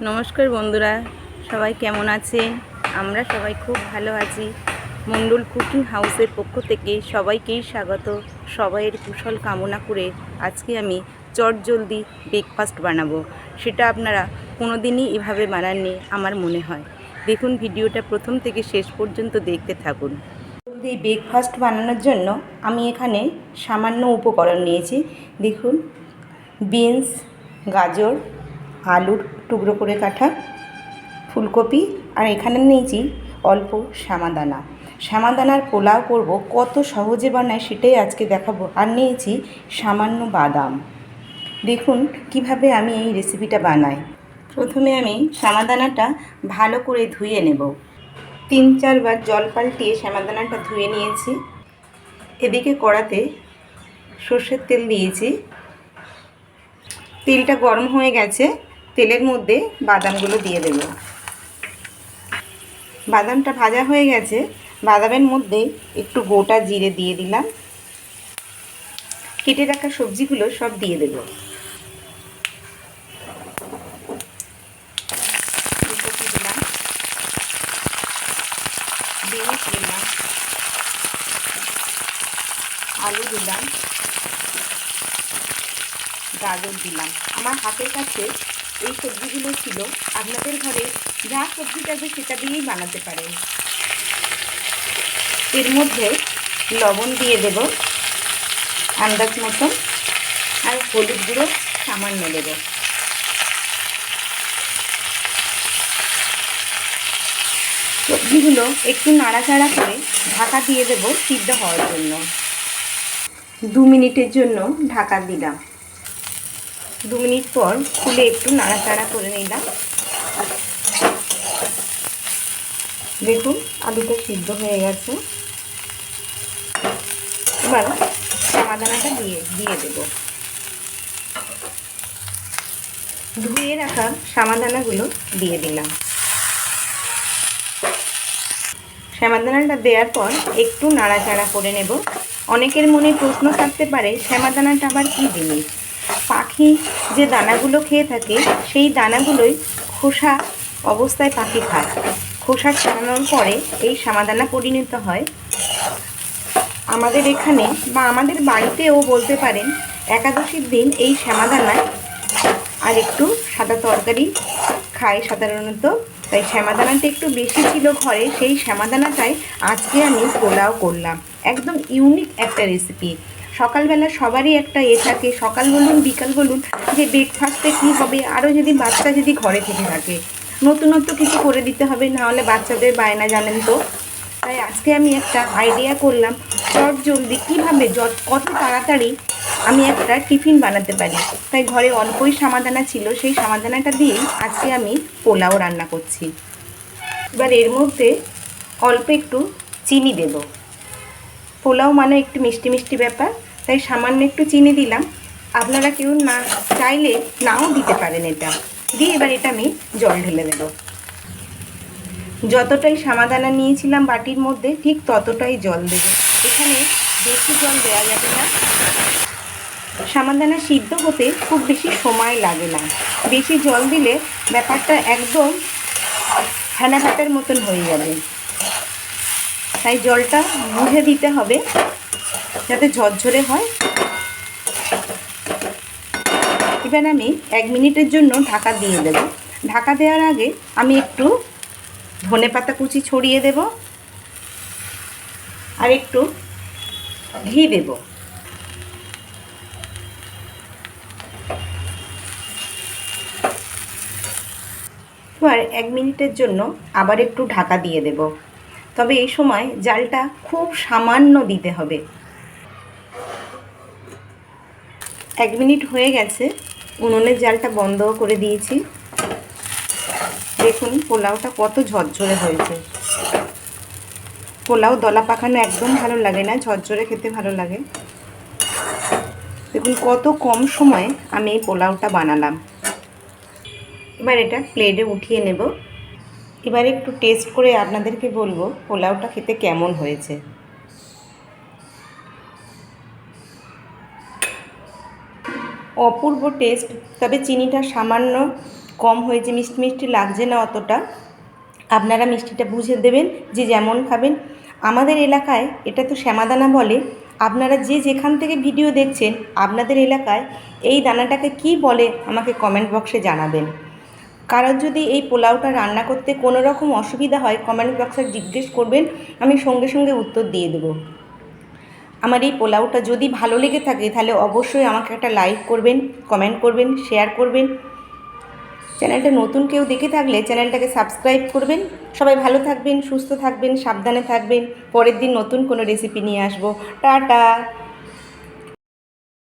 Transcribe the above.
নমস্কার বন্ধুরা, সবাই কেমন আছেন? আমরা সবাই খুব ভালো আছি। মণ্ডল কুকিং হাউসের পক্ষ থেকে সবাইকেই স্বাগত। সবাইয়ের কুশল কামনা করে আজকে আমি চট জলদি ব্রেকফাস্ট বানাবো। সেটা আপনারা কোনো দিনই এভাবে বানাননি, আমার মনে হয়। দেখুন, ভিডিওটা প্রথম থেকে শেষ পর্যন্ত দেখতে থাকুন। জলদি ব্রেকফাস্ট বানানোর জন্য আমি এখানে সামান্য উপকরণ নিয়েছি। দেখুন, বিনস, গাজর আলুর টুকরো করে কাটা ফুলকপি আর এখানে নিয়েছি অল্প শ্যামাদানা শ্যামাদানার পোলাও করব, কত সহজে বানায় সেটাই আজকে দেখাবো। আর নিয়েছি সামান্য বাদাম। দেখুন কীভাবে আমি এই রেসিপিটা বানাই। প্রথমে আমি শ্যামাদানাটা ভালো করে ধুয়ে নেব। তিন চারবার জল পাল্টিয়ে শ্যামাদানাটা ধুয়ে নিয়েছি। এদিকে কড়াতে সর্ষের তেল দিয়েছি। তেলটা গরম হয়ে গেছে। তেলের মধ্যে বাদামগুলো দিয়ে দেব। বাদামটা ভাজা হয়ে গেছে। বাদামের মধ্যে একটু গোটা জিরে দিয়ে দিলাম। কেটে রাখা সবজিগুলো সব দিয়ে দেব। দিলাম দিলাম আলু দিলাম। গাজর দিলাম। আমার হাতের কাছে এই সবজিগুলো ছিল, আপনাদের ঘরে যা সবজি থাকবে সেটা দিয়েই বানাতে পারেন। এর মধ্যে লবণ দিয়ে দেব, আন্দাজ মতন, আর হলুদ গুঁড়ো সামান্য দেব। সবজিগুলো একটু নাড়াচাড়া করে ঢাকা দিয়ে দেব সিদ্ধ হওয়ার জন্য। দু মিনিটের জন্য ঢাকা দিলাম। দু মিনিট পর খুলে একটু নাড়াচাড়া করে নিলাম। দেখুন, আলুটা সিদ্ধ হয়ে গেছে। এবার চামাদানাটা দিয়ে দিয়ে দেব। ধুয়ে রাখা সামাদানাগুলো দিয়ে দিলাম। শ্যামাদানাটা দেওয়ার পর একটু নাড়াচাড়া করে নেব। অনেকের মনে প্রশ্ন থাকতে পারে শ্যামাদানাটা আবার কী জিনিস? পাখি যে দানাগুলো খেয়ে থাকে, সেই দানাগুলোই খোসা অবস্থায় পাখি খায়। খোসা ছাড়ানোর পরে এই সামাদানা পরিণত হয়। আমাদের এখানে বা আমাদের বাড়িতেও বলতে পারেন, একাদশীর দিন এই শ্যামাদানায় আর একটু সাদা তরকারি খায় সাধারণত। তাই শ্যামাদানাটা একটু বেশি ছিল ঘরে, সেই শ্যামাদানাটাই আজকে আমি পোলাও করলাম। একদম ইউনিক একটা রেসিপি সকালবেলা সবারই একটা এ থাকে। সকাল বলুন, বিকাল বলুন, যে ব্রেকফাস্টে কী হবে? আরও যদি বাচ্চা যদি ঘরে থেকে থাকে, নতুনত্ব কিছু করে দিতে হবে নাহলে বাচ্চাদের বায়না জানেন তো। তাই আজকে আমি একটা আইডিয়া করলাম, চট জলদি কীভাবে যত, কত তাড়াতাড়ি আমি একটা টিফিন বানাতে পারি। তাই ঘরে অল্পই সামাদানা ছিল, সেই সামাদানাটা দিয়েই আজকে আমি পোলাও রান্না করছি। এবার এর মধ্যে অল্প একটু চিনি দেব। পোলাও মানে একটু মিষ্টি মিষ্টি ব্যাপার, তাই সামান্য একটু চিনি দিলাম। আপনারা কেউ না চাইলে নাও দিতে পারেন এটা। দিয়ে এবার এটা আমি জল ঢেলে দেব যতটাই সামাদানা নিয়েছিলাম বাটির মধ্যে, ঠিক ততটাই জল দেব। এখানে বেশি জল দেওয়া যাবে না। সামাদানা সিদ্ধ হতে খুব বেশি সময় লাগে না। বেশি জল দিলে ব্যাপারটা একদম ভাতের মতন হয়ে যাবে। তাই জলটা বুঝে দিতে হবে, যাতে ঝরঝরে হয়। এবার আমি এক মিনিটের জন্য ঢাকা দিয়ে দেব। ঢাকা দেওয়ার আগে আমি একটু ধনে পাতা কুচি ছড়িয়ে দেব আর একটু ঘি দেব। এবার এক মিনিটের জন্য আবার একটু ঢাকা দিয়ে দেব। তবে এই সময় জালটা খুব সামান্য দিতে হবে। এক মিনিট হয়ে গেছে, উনুনের জালটা বন্ধ করে দিয়েছি। দেখুন, পোলাওটা কত ঝরঝরে হয়েছে। পোলাও দলা পাকানো একদম ভালো লাগে না, ঝরঝরে খেতে ভালো লাগে। দেখুন, কত কম সময়ে আমি এই পোলাওটা বানালাম। এবার এটা প্লেটে উঠিয়ে নেব। এবার একটু টেস্ট করে আপনাদেরকে বলব, পোলাওটা খেতে কেমন হয়েছে। অপূর্ব টেস্ট তবে চিনিটা সামান্য কম হয়েছে, মিষ্টি মিষ্টি লাগছে না অতটা। আপনারা মিষ্টিটা বুঝে দেবেন, যে যেমন খাবেন। আমাদের এলাকায় এটা তো শ্যামাদানা বলে, আপনারা যে যেখান থেকে ভিডিও দেখছেন, আপনাদের এলাকায় এই দানাটাকে কি বলে আমাকে কমেন্ট বক্সে জানাবেন। কারোর যদি এই পোলাওটা রান্না করতে কোনো রকম অসুবিধা হয় কমেন্ট বক্সে জিজ্ঞেস করবেন, আমি সঙ্গে সঙ্গে উত্তর দিয়ে দেবো। আমার এই পোলাওটা যদি ভালো লেগে থাকে, তাহলে অবশ্যই আমাকে একটা লাইক করবেন কমেন্ট করবেন শেয়ার করবেন। চ্যানেলটা নতুন কেউ দেখে থাকলে চ্যানেলটাকে সাবস্ক্রাইব করবেন। সবাই ভালো থাকবেন, সুস্থ থাকবেন, সাবধানে থাকবেন। পরের দিন নতুন কোনো রেসিপি নিয়ে আসব। টাটা!